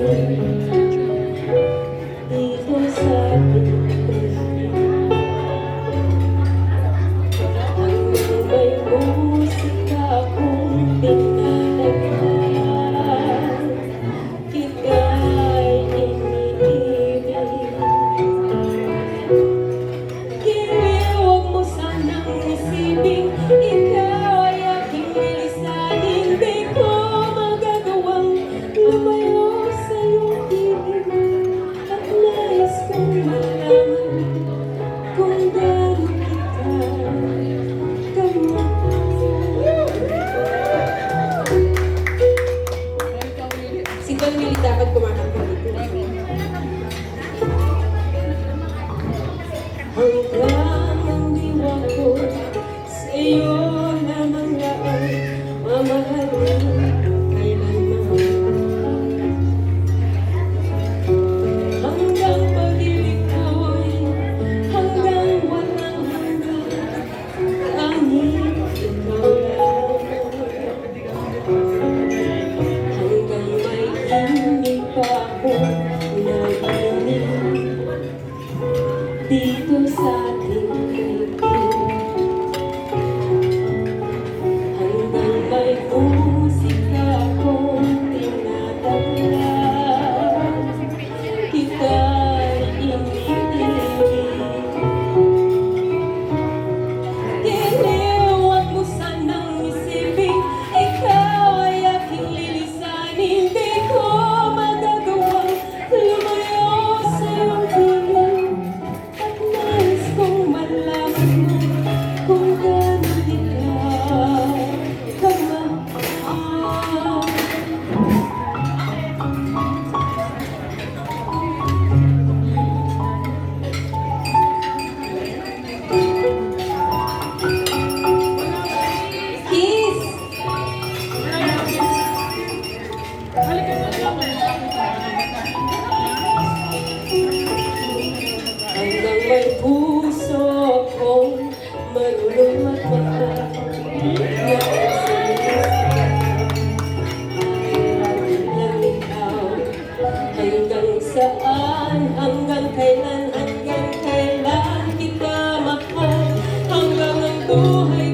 Amen. dapat kumakain. saan hanggang kailan hanggang kailan kita mahal hanggang ang buhay